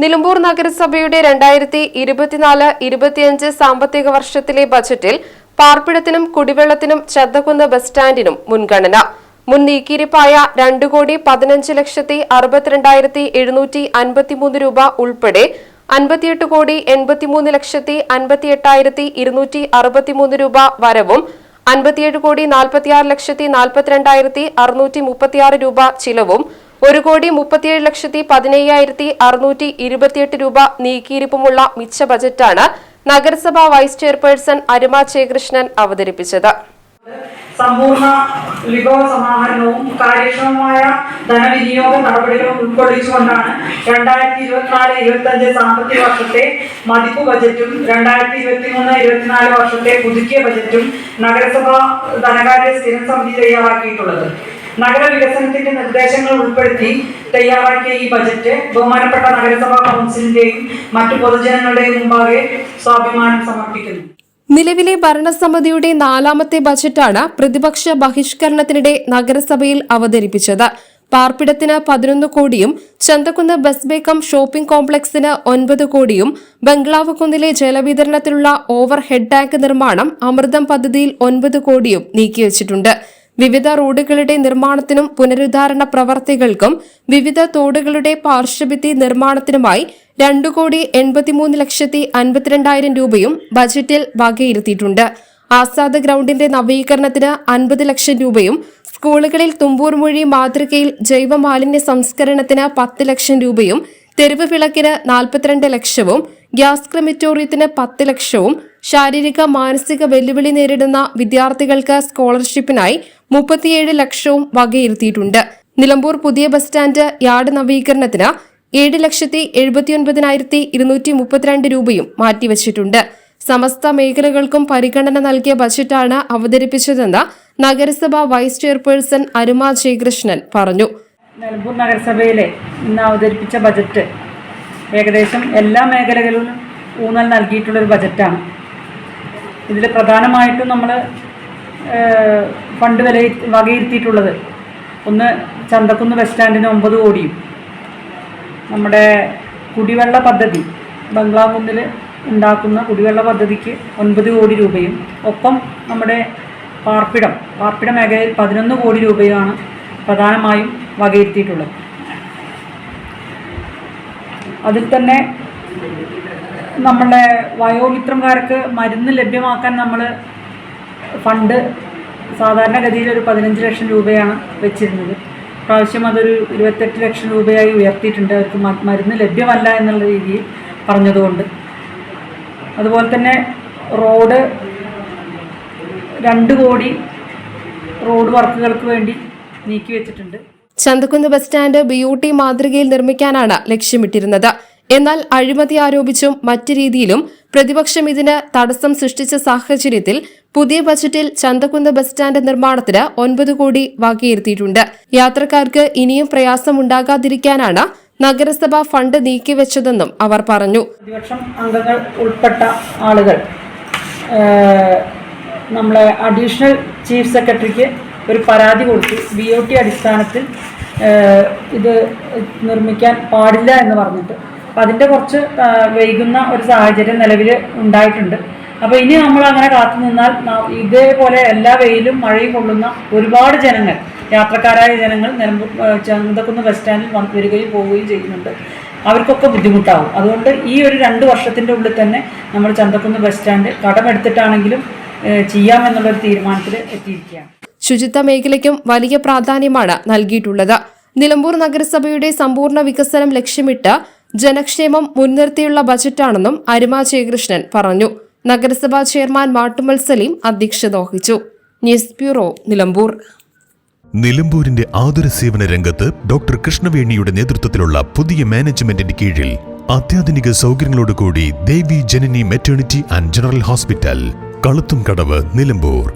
നിലമ്പൂർ നഗരസഭയുടെ രണ്ടായിരത്തി ഇരുപത്തിനാല് ഇരുപത്തിയഞ്ച് സാമ്പത്തിക വർഷത്തിലെ ബജറ്റിൽ പാർപ്പിടത്തിനും കുടിവെള്ളത്തിനും ചന്തക്കുന്ന് ബസ് സ്റ്റാൻഡിനും മുൻഗണന. മുൻ നീക്കിയിരിപ്പായ രണ്ട് കോടി പതിനഞ്ച് ലക്ഷത്തി അറുപത്തിരണ്ടായിരത്തി എഴുന്നൂറ്റി അൻപത്തിമൂന്ന് രൂപ ഉൾപ്പെടെ അൻപത്തിയെട്ട് കോടി എൺപത്തിമൂന്ന് ലക്ഷത്തി അൻപത്തിയെട്ടായിരത്തി ഇരുന്നൂറ്റി അറുപത്തിമൂന്ന് രൂപ വരവും അൻപത്തിയേഴ് കോടി നാൽപ്പത്തിയാറ് ലക്ഷത്തി നാൽപ്പത്തിരണ്ടായിരത്തി അറുന്നൂറ്റി മുപ്പത്തിയാറ് രൂപ ചിലവും ഒരു കോടി മുപ്പത്തിയേഴ് ലക്ഷത്തി പതിനയ്യായിരത്തി അറുന്നൂറ്റി ഇരുപത്തിയെട്ട് രൂപ നീക്കിയിരിപ്പുമുള്ള മിച്ച ബജറ്റാണ് നഗരസഭാ വൈസ് ചെയർപേഴ്സൺ അരുമ ജയകൃഷ്ണൻ അവതരിപ്പിച്ചത്. സമ്പൂർണ വിഭവ സമാഹരണവും കാര്യക്ഷമമായ ധനവിനിയോഗ നടപടികളും ഉൾക്കൊള്ളിച്ചുകൊണ്ടാണ് രണ്ടായിരത്തി ഇരുപത്തിനാല് ഇരുപത്തി അഞ്ച് സാമ്പത്തിക വർഷത്തെ മതിപ്പ് ബജറ്റും രണ്ടായിരത്തി ഇരുപത്തി മൂന്ന് ഇരുപത്തിനാല് വർഷത്തെ പുതുക്കിയ ബജറ്റും നഗരസഭ ധനകാര്യ സ്ഥിരം സമിതി തയ്യാറാക്കിയിട്ടുള്ളത്. നഗരവികസനത്തിന്റെ നിർദ്ദേശങ്ങൾ ഉൾപ്പെടുത്തി തയ്യാറാക്കിയ ഈ ബജറ്റ് ബഹുമാനപ്പെട്ട നഗരസഭാ കൗൺസിലിന്റെയും മറ്റു പൊതുജനങ്ങളുടെയും മുമ്പാകെ സ്വാഭിമാനം സമർപ്പിക്കുന്നു. നിലവിലെ ഭരണസമിതിയുടെ നാലാമത്തെ ബജറ്റാണ് പ്രതിപക്ഷ ബഹിഷ്കരണത്തിനിടെ നഗരസഭയിൽ അവതരിപ്പിച്ചത്. പാർപ്പിടത്തിന് പതിനൊന്ന് കോടിയും ചന്തക്കുന്ന് ബസ്ബേക്കം ഷോപ്പിംഗ് കോംപ്ലക്സിന് ഒൻപത് കോടിയും ബംഗ്ലാവ് കുന്നിലെ ജലവിതരണത്തിലുള്ള ഓവർ ഹെഡ് ടാങ്ക് നിർമ്മാണം അമൃതം പദ്ധതിയിൽ ഒൻപത് കോടിയും നീക്കിവച്ചിട്ടുണ്ട്. വിവിധ റോഡുകളുടെ നിർമ്മാണത്തിനും പുനരുദ്ധാരണ പ്രവർത്തികൾക്കും വിവിധ തോടുകളുടെ പാർശ്വഭിത്തി നിർമ്മാണത്തിനുമായി രണ്ടു കോടി എൺപത്തിമൂന്ന് ലക്ഷത്തി അൻപത്തിരണ്ടായിരം രൂപയും ബജറ്റിൽ വകയിരുത്തിയിട്ടുണ്ട്. ആസാദ് ഗ്രൗണ്ടിന്റെ നവീകരണത്തിന് അൻപത് ലക്ഷം രൂപയും സ്കൂളുകളിൽ തുമ്പൂർ മൊഴി മാതൃകയിൽ ജൈവമാലിന്യ സംസ്കരണത്തിന് പത്ത് ലക്ഷം രൂപയും തെരുവ് വിളക്കിന് നാൽപ്പത്തിരണ്ട് ലക്ഷവും ഗ്യാസ് ക്രിമിറ്റോറിയത്തിന് പത്ത് ലക്ഷവും ശാരീരിക മാനസിക വെല്ലുവിളി നേരിടുന്ന വിദ്യാർത്ഥികൾക്ക് സ്കോളർഷിപ്പിനായി മുപ്പത്തിയേഴ് ലക്ഷവും വകയിരുത്തിയിട്ടുണ്ട്. നിലമ്പൂർ പുതിയ ബസ് സ്റ്റാൻഡ് യാർഡ് നവീകരണത്തിന് ഏഴ് ലക്ഷത്തി എഴുപത്തിയൊൻപതിനായിരത്തി ഇരുന്നൂറ്റി മുപ്പത്തിരണ്ട് രൂപയും മാറ്റിവച്ചിട്ടുണ്ട്. സമസ്ത മേഖലകൾക്കും പരിഗണന നൽകിയ ബജറ്റാണ് അവതരിപ്പിച്ചതെന്ന് നഗരസഭ വൈസ് ചെയർപേഴ്സൺ അരുമ ജയകൃഷ്ണൻ പറഞ്ഞു. നിലമ്പൂർ നഗരസഭയിലെ ഇന്ന് അവതരിപ്പിച്ച ബജറ്റ് ഏകദേശം എല്ലാ മേഖലകളിലും ഊന്നൽ നൽകിയിട്ടുള്ളൊരു ബജറ്റാണ്. ഇതിൽ പ്രധാനമായിട്ടും നമ്മൾ ഫണ്ട് വില വകയിരുത്തിയിട്ടുള്ളത്. ഒന്ന് ചന്തക്കുന്ന് ബസ് സ്റ്റാൻഡിന് ഒമ്പത് കോടിയും. നമ്മുടെ കുടിവെള്ള പദ്ധതി ബംഗ്ലാകുന്നിൽ ഉണ്ടാക്കുന്ന കുടിവെള്ള പദ്ധതിക്ക് ഒൻപത് കോടി രൂപയും. ഒപ്പം നമ്മുടെ പാർപ്പിടം പാർപ്പിട മേഖലയിൽ പതിനൊന്ന് കോടി രൂപയാണ് പ്രധാനമായും വകയിരുത്തിയിട്ടുള്ളത്. അതിൽ തന്നെ നമ്മളെ വയോമിത്രംകാർക്ക് മരുന്ന് ലഭ്യമാക്കാൻ നമ്മൾ ഫണ്ട് സാധാരണഗതിയിൽ ഒരു പതിനഞ്ച് ലക്ഷം രൂപയാണ് വെച്ചിരുന്നത്. പ്രാവശ്യം അതൊരു ഇരുപത്തെട്ട് ലക്ഷം രൂപയായി ഉയർത്തിയിട്ടുണ്ട്. അവർക്ക് മരുന്ന് ലഭ്യമല്ല എന്നുള്ള രീതിയിൽ പറഞ്ഞതുകൊണ്ട്. അതുപോലെ തന്നെ റോഡ് രണ്ട് കോടി റോഡ് വർക്കുകൾക്ക് വേണ്ടി നീക്കി വെച്ചിട്ടുണ്ട് Chanthakkunnu bus stand B U T മാതൃകയിൽ നിർമ്മിക്കാനാണ് ലക്ഷ്യമിട്ടിരുന്നത്. എന്നാൽ അഴിമതി ആരോപിച്ചും മറ്റു രീതിയിലും പ്രതിപക്ഷം ഇതിന് തടസ്സം സൃഷ്ടിച്ച സാഹചര്യത്തിൽ പുതിയ ബജറ്റിൽ ചന്തക്കുന്ന് ബസ് സ്റ്റാൻഡ് നിർമ്മാണത്തിന് ഒൻപത് കോടി വകയിരുത്തിയിട്ടുണ്ട്. യാത്രക്കാർക്ക് ഇനിയും പ്രയാസമുണ്ടാകാതിരിക്കാനാണ് നഗരസഭ ഫണ്ട് നീക്കിവെച്ചതെന്നും അവർ പറഞ്ഞു. പ്രതിപക്ഷം അംഗങ്ങൾ ഉൾപ്പെട്ട ആളുകൾ നമ്മളെ അഡീഷണൽ ചീഫ് സെക്രട്ടറിക്ക് ഒരു പരാതി കൊടുത്തു. ബി ഒ ടി അടിസ്ഥാനത്തിൽ ഇത് നിർമ്മിക്കാൻ പാടില്ല എന്ന് പറഞ്ഞിട്ട്. അപ്പം അതിന്റെ കുറച്ച് വൈകുന്ന ഒരു സാഹചര്യം നിലവിൽ ഉണ്ടായിട്ടുണ്ട്. അപ്പോൾ ഇനി നമ്മൾ അങ്ങനെ കാത്തു നിന്നാൽ ഇതേപോലെ എല്ലാ വെയിലും മഴയും കൊള്ളുന്ന ഒരുപാട് ജനങ്ങൾ യാത്രക്കാരായ ജനങ്ങൾ നിലമ്പൂർ ഏഹ്, ചന്തക്കുന്ന് ബസ് സ്റ്റാൻഡിൽ വന്ന് വരികയും പോവുകയും ചെയ്യുന്നുണ്ട്. അവർക്കൊക്കെ ബുദ്ധിമുട്ടാവും. അതുകൊണ്ട് ഈ ഒരു രണ്ട് വർഷത്തിന്റെ ഉള്ളിൽ തന്നെ നമ്മൾ ചന്തക്കുന്ന് ബസ് സ്റ്റാൻഡ് കടമെടുത്തിട്ടാണെങ്കിലും ചെയ്യാമെന്നുള്ളൊരു തീരുമാനത്തിൽ എത്തിയിരിക്കുകയാണ്. ശുചിത്വ മേഖലയ്ക്കും വലിയ പ്രാധാന്യമാണ് നൽകിയിട്ടുള്ളത്. നിലമ്പൂർ നഗരസഭയുടെ സമ്പൂർണ വികസനം ലക്ഷ്യമിട്ട് ജനക്ഷേമം മുൻനിർത്തിയുള്ള ബജറ്റാണെന്നും അരുമ ജയകൃഷ്ണൻ പറഞ്ഞു. നഗരസഭാ ചെയർമാൻ മാട്ടുമൽ സലീം അധ്യക്ഷത വഹിച്ചു. News bureau Nilambur. നിലമ്പൂരിന്റെ ആതുര സേവന രംഗത്ത് ഡോക്ടർ കൃഷ്ണവേണിയുടെ നേതൃത്വത്തിലുള്ള പുതിയ മാനേജ്മെന്റിന്റെ കീഴിൽ അത്യാധുനിക സൗകര്യങ്ങളോട് കൂടി Devi Janani maternity and general hospital കളുത്തും കടവ് നിലമ്പൂർ.